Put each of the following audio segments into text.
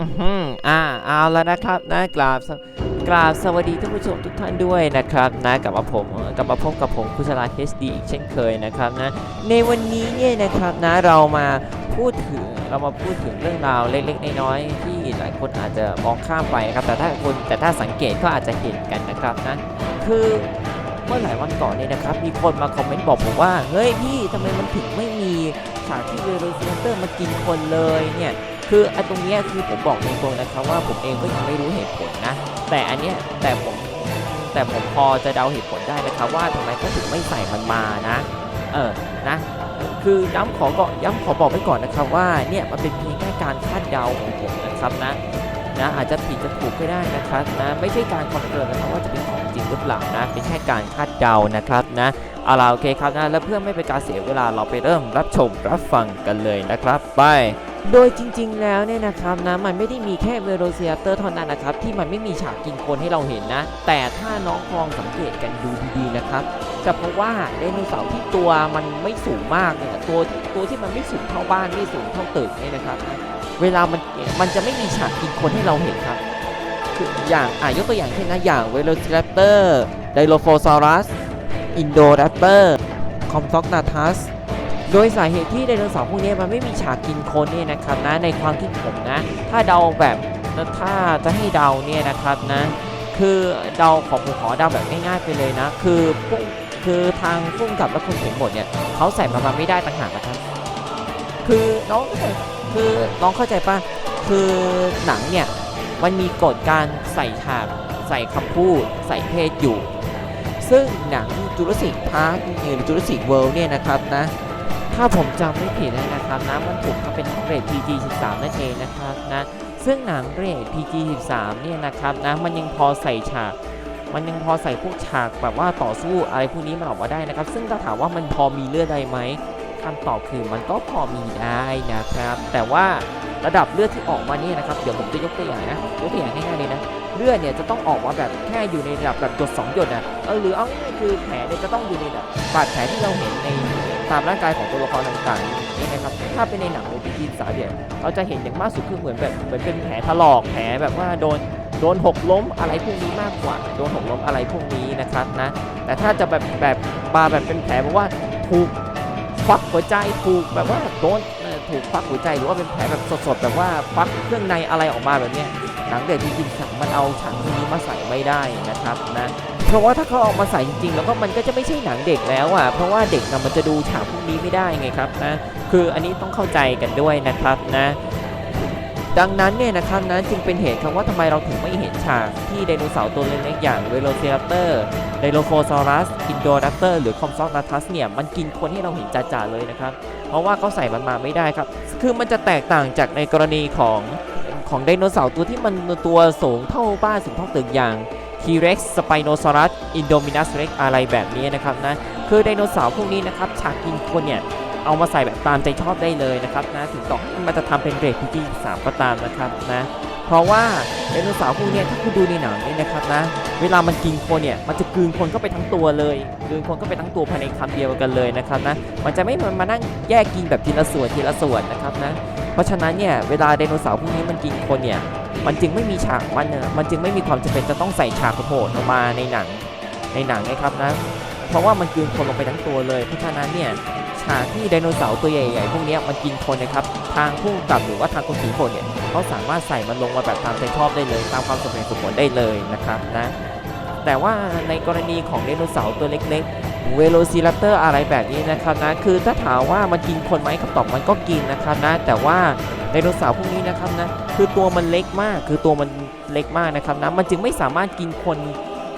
อือหืออ่าเอาแล้วนะครับนะกราบสกราบสวัสดีท่านผู้ชมทุกท่านด้วยนะครับนะกลับมาผมกลับมาพบกับผมคุชลา HD อีกเช่นเคยนะครับนะในวันนี้เนี่ยนะครับนะเรามาพูดถึงเรามาพูดถึงเรื่องราวเล็กๆน้อยๆที่หลายคนอาจจะมองข้ามไปนะครับแต่ถ้าคนแต่ถ้าสังเกตก็อาจจะเห็นกันนะครับนะคือเมื่อหลายวันก่อนเนี่ยนะครับมีคนมาคอมเมนต์บอกผมว่าเฮ้ยพี่ทำไมมันถึงไม่มีฉากที่เวโรซิเตอร์มากินคนเลยเนี่ย คือไอตรงนี้คือผมบอกในตรงนะครับว่าผมเองก็ยังไม่รู้เหตุผลนะ แต่อันเนี้ยแต่ผมแต่ผมพอจะเดาเหตุผลได้นะครับว่าทำไมเขาถึงไม่ใส่มันมานะ เออนะคือย้ำขอก็ย้ำขอบอกไว้ก่อนนะครับว่าเนี่ยมันเป็นเพียงแค่การคาดเดาของผมนะครับนะนะอาจจะผิดจะถูกก็ได้นะครับนะไม่ใช่การคอนเฟิร์มนะครับว่าจะเป็นของจริงหรือเปล่านะเป็นแค่การคาดเดานะครับนะเอาล่ะโอเคครับนะแล้วเพื่อไม่เป็นการเสียเวลาเราไปเริ่มรับชมรับฟังกันเลยนะครับ ไป โดยจริงๆ แล้วเนี่ยนะครับนะมันไม่ได้มีแค่เวโรเซียเตอร์เท่านั้นนะครับที่มันไม่มีฉากกินคนให้เราเห็นนะ แต่ถ้าน้องลองสังเกตกันดูดีๆนะครับจะพบว่าไดโนเสาร์ที่ตัวมันไม่สูงมากเนี่ยตัวตัวที่มันไม่สูงเท่าบ้านไม่สูงเท่าตึกเนี่ยนะครับ เวลามันมันจะไม่มีฉากกินคนให้เราเห็นครับคืออย่างอะยกตัวอย่างเช่นนะอย่างเวโรซิรัปเตอร์ไดโลโฟซอรัสอินโดแรปเตอร์คอมฟอกนาทัส โดยสาเหตุที่ไดโนเสาร์พวกนี้มันไม่มีฉากกินคนเนี่ยนะครับนะในความคิดผมนะ ถ้าเดาแบบถ้าจะให้เดาเนี่ยนะครับนะ คือเดาของผมขอเดาแบบง่ายๆไปเลยนะ คือพุ่งคือทางพุ่งกับและคนเขียนบทเนี่ยเขาใส่มามาไม่ได้ต่างหากนะครับ คือน้องคือน้องเข้าใจป่ะคือหนังเนี่ยมันมีกฎการใส่ฉากใส่คำพูด ใส่เพศอยู่ ซึ่งหนังจูราสสิกพาร์คหรือจูราสสิกเวิลด์เนี่ยนะครับนะ ถ้าผมจำไม่ผิดนะครับนะมันถูกทำเป็นเรท PG 13นั่นเองนะครับนะซึ่งหนังเรท PG 13เนี่ยนะครับนะมันยังพอใส่ฉาก มันยังพอใส่พวกฉากแบบว่าต่อสู้อะไรพวกนี้มันออกมาได้นะครับ ซึ่งถ้าถามว่ามันพอมีเลือดได้ไหมคำตอบคือมันก็พอมีได้นะครับ แต่ว่าระดับเลือดที่ออกมาเนี่ยนะครับเดี๋ยวผมจะยกตัวอย่างนะยกตัวอย่างง่ายๆเลยนะเลือดเนี่ยจะต้องออกมาแบบแค่อยู่ในระดับแบบหยดสองหยดนะเออหรือเอาง่ายๆคือแผลเนี่ยจะต้องอยู่ในแบบบาดแผลที่เราเห็นใน ตามร่างกายของตัวละครต่างๆนี่นะครับถ้าเป็นในหนังในพีจีสาเนี่ยเราจะเห็นอย่างมากสุดคือเหมือนแบบเหมือนเป็นแผลถลอกแผลแบบว่าโดนโดนหกล้มอะไรพวกนี้มากกว่า โดนหกล้มอะไรพวกนี้นะครับนะแต่ถ้าจะแบบแบบมาแบบเป็นแผลแบบว่าถูกควักหัวใจถูกแบบว่าโดนถูกควักหัวใจหรือว่าเป็นแผลแบบสดๆแบบว่าควักเครื่องในอะไรออกมาแบบเนี้ยหนังเด็กจริงๆมันเอาฉากพวกนี้มาใส่ไม่ได้นะครับนะ เพราะว่าถ้าเขาออกมาใส่จริงๆ แล้วก็มันก็จะไม่ใช่หนังเด็กแล้วอะ เพราะว่าเด็กนะมันจะดูฉากพวกนี้ไม่ได้ไงครับนะ คืออันนี้ต้องเข้าใจกันด้วยนะครับนะ ดังนั้นเนี่ยนะครับนะจึงเป็นเหตุครับว่าทำไมเราถึงไม่เห็นฉากที่ไดโนเสาร์ตัวเล็กๆอย่างเวโรเซรัปเตอร์ไดโลโฟซอรัสอินโดแรปเตอร์หรือคอมซอกนาทัสเนี่ยมันกินคนให้เราเห็นจ่าๆเลยนะครับ เพราะว่าเขาใส่มันมาไม่ได้ครับ คือมันจะแตกต่างจากในกรณีของของไดโนเสาร์ตัวที่มันตัวสูงเท่าบ้านสูงเท่าตึกอย่าง T-Rex Spinosaurus Indominus Rex อะไรแบบนี้นะครับนะคือไดโนเสาร์พวกนี้นะครับฉากกินคนเนี่ยเอามาใส่แบบตามใจชอบได้เลยนะครับนะถึงต่อให้มันจะทำเป็นเรท PG 3ก็ตามนะครับนะเพราะว่าไดโนเสาร์พวกนี้ถ้าคุณดูในหนังนี่นะครับนะเวลามันกินคนเนี่ยมันจะกลืนคนเข้าไปทั้งตัวเลยกลืนคนเข้าไปทั้งตัวภายในคำเดียวกันเลยนะครับนะมันจะไม่มือนมานั่งแยกกินแบบทีละส่วนทีละส่วนนะครับนะเพราะฉะนั้นเนี่ยเวลาไดโนเสาร์พวกนี้มันกินคนเนี่ย มันจึงไม่มีฉากมันเนี่ยมันจึงไม่มีความจำเป็นจะต้องใส่ฉากโหดออกมาในหนังในหนังนะครับนะเพราะว่ามันกลืนคนลงไปทั้งตัวเลยเพราะฉะนั้นเนี่ยฉากที่ไดโนเสาร์ตัวใหญ่ๆพวกนี้มันกินคนนะครับทางผู้กับหรือว่าทางคนขีคนเนี่ยเขาสามารถใส่มันลงมาแบบตามใจชอบได้เลย ตามความสมเหตุสมผลได้เลยนะครับนะแต่ว่าในกรณีของไดโนเสาร์ตัวเล็ก เวโรซิรัปเตอร์อะไรแบบนี้นะครับนะคือถ้าถามว่ามันกินคนไหมคำตอบมันก็กินนะครับนะแต่ว่าไดโนเสาร์พวกนี้นะครับนะคือตัวมันเล็กมาก คือตัวมันเล็กมากนะครับนะมันจึงไม่สามารถกินคน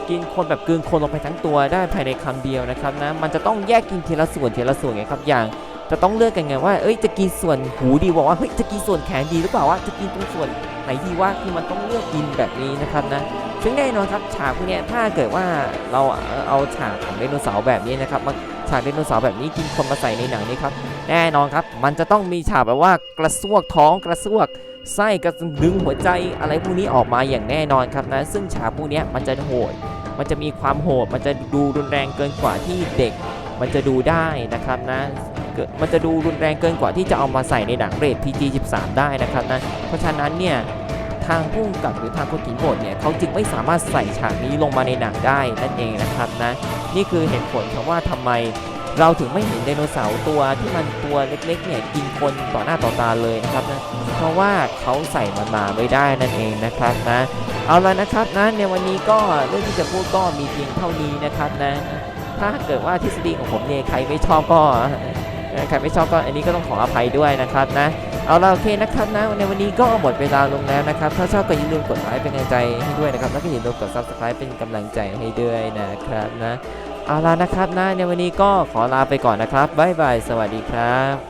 กินคนแบบกลืนคนลงไปทั้งตัวได้ภายในคำเดียวนะครับนะมันจะต้องแยกกินทีละส่วนทีละส่วนไงครับอย่างจะต้องเลือกกันไงว่า เอ้ย จะกินส่วนหูดีบอกว่า เฮ้ย จะกินส่วนแขนดีหรือเปล่าว่าจะกินตรงส่วนไหนดีว่า คือมันต้องเลือกกินแบบนี้นะครับนะ ซึ่งแน่นอนครับฉากพวกนี้ถ้าเกิดว่าเราเอาฉากของไดโนเสาร์แบบนี้นะครับมาฉากไดโนเสาร์แบบนี้กินคนมาใส่ในหนังนี้ครับแน่นอนครับ มันจะต้องมีฉากแบบว่ากระซวกท้องกระซวกไส้กระดึงหัวใจอะไรพวกนี้ออกมาอย่างแน่นอนครับนะซึ่งฉากพวกนี้มันจะโหด มันจะมีความโหด มันจะดูรุนแรงเกินกว่าที่เด็ก มันจะดูได้นะครับนะมันจะดูรุนแรงเกินกว่าที่จะเอามาใส่ในหนังเรท PG 13 ได้นะครับนะเพราะฉะนั้นเนี่ย ทางผู้กำกับหรือทางคนเขียนบทเนี่ยเขาจึงไม่สามารถใส่ฉากนี้ลงมาในหนังได้นั่นเองนะครับนะนี่คือเหตุผลครับว่าทำไมเราถึงไม่เห็นไดโนเสาร์ตัวที่มันตัวเล็กๆเนี่ยกินคนต่อหน้าต่อตาเลยนะครับนะเพราะว่าเขาใส่มันมาไม่ได้นั่นเองนะครับนะเอาละนะครับนะในวันนี้ก็เรื่องที่จะพูดก็มีเพียงเท่านี้นะครับนะถ้าเกิดว่าทฤษฎีของผมเนี่ยใครไม่ชอบก็ใครไม่ชอบก็อันนี้ก็ต้องขออภัยด้วยนะครับนะ เอาละโอเคนะครับนะในวันนี้ก็หมดเวลาลงแล้วนะครับ ถ้าชอบก็อย่าลืมกดไลค์เป็นกำลังใจให้ด้วยนะครับ แล้วก็อย่าลืมกด subscribe เป็นกำลังใจให้ด้วยนะครับนะ เอาละนะครับนะในวันนี้ก็ขอลาไปก่อนนะครับบ๊ายบายสวัสดีครับ